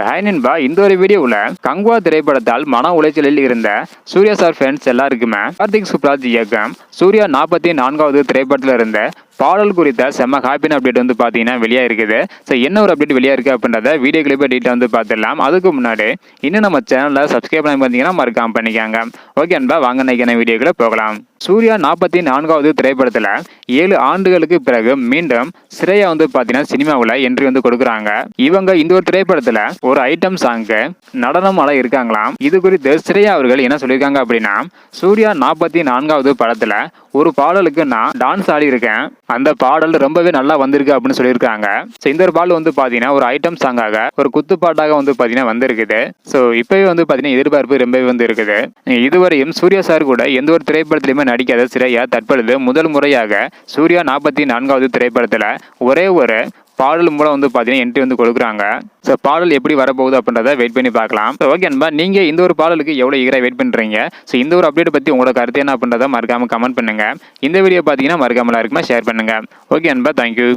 Hi நண்பா இந்த ஒரு வீடியோவில் கங்குவா திரைப்படத்தால் மன உளைச்சலில் இருந்த சூர்யா சார் ஃபேன்ஸ் எல்லாருக்குமே கார்த்திக் சுப்ராஜ் இயக்கம் சூர்யா நாற்பத்தி நான்காவது திரைப்படத்தில் இருந்த பாடல் குறித்த செம்ம ஹாப்பின் அப்டேட் வந்து பார்த்தீங்கன்னா வெளியாக இருக்குது. ஸோ என்ன ஒரு அப்டேட் வெளியாக இருக்குது அப்படின்றத வீடியோ கிளிப்பை டீட்டெயில் வந்து பார்த்துடலாம் அதுக்கு முன்னாடி இன்னும் நம்ம சேனலில் சப்ஸ்கிரைப் பண்ணி பார்த்தீங்கன்னா மறக்காம பண்ணிக்காங்க. ஓகே அன்பா வாங்க நினைக்கிற வீடியோக்களை போகலாம். சூர்யா நாற்பத்தி நான்காவது திரைப்படத்தில் ஏழு ஆண்டுகளுக்கு பிறகு மீண்டும் சிறையா வந்து பார்த்தீங்கன்னா சினிமாவில் என்ட்ரி வந்து கொடுக்குறாங்க. இவங்க இந்த ஒரு திரைப்படத்தில் ஒரு ஐட்டம் சாங்க்கு நடனம் ஆட இருக்காங்களாம். இது குறித்து சிறையா அவர்கள் என்ன சொல்லியிருக்காங்க அப்படின்னா சூர்யா நாற்பத்தி நான்காவது படத்தில் ஒரு பாடலுக்கு நான் டான்ஸ் ஆடியிருக்கேன். அந்த பாடல் ரொம்பவே நல்லா வந்திருக்கு அப்படின்னு சொல்லியிருக்காங்க. ஸோ இந்த ஒரு பாடல் வந்து பார்த்தீங்கன்னா ஒரு ஐட்டம் சாங்காக ஒரு குத்துப்பாட்டாக வந்து பார்த்தீங்கன்னா வந்திருக்குது. ஸோ இப்போவே வந்து பார்த்தீங்கன்னா எதிர்பார்ப்பு ரொம்பவே வந்து இருக்குது இதுவரையும் சூர்யா சார் கூட எந்த ஒரு திரைப்படத்திலையுமே நடிக்காத சிறையா தற்பொழுது முதல் முறையாக சூர்யா நாற்பத்தி நான்காவது திரைப்படத்தில் ஒரே ஒரு பாடல் மூலம் வந்து பார்த்தீங்கன்னா என்ட்ரி வந்து கொடுக்குறாங்க. ஸோ பாடல் எப்படி வரப்போகுது அப்படின்றத வெயிட் பண்ணி பார்க்கலாம். ஸோ ஓகே அன்பா நீங்கள் இந்த ஒரு பாடலுக்கு எவ்வளோ ஈகராக வெயிட் பண்ணுறீங்க ஸோ இந்த ஒரு அப்டேட் பற்றி உங்களோட கருத்து என்ன அப்படின்றத மறக்காமல் கமெண்ட் பண்ணுங்கள் இந்த வீடியோ பார்த்தீங்கன்னா மறக்காமலாம் இருக்குமா ஷேர் பண்ணுங்கள் ஓகே அன்பா தேங்க்யூ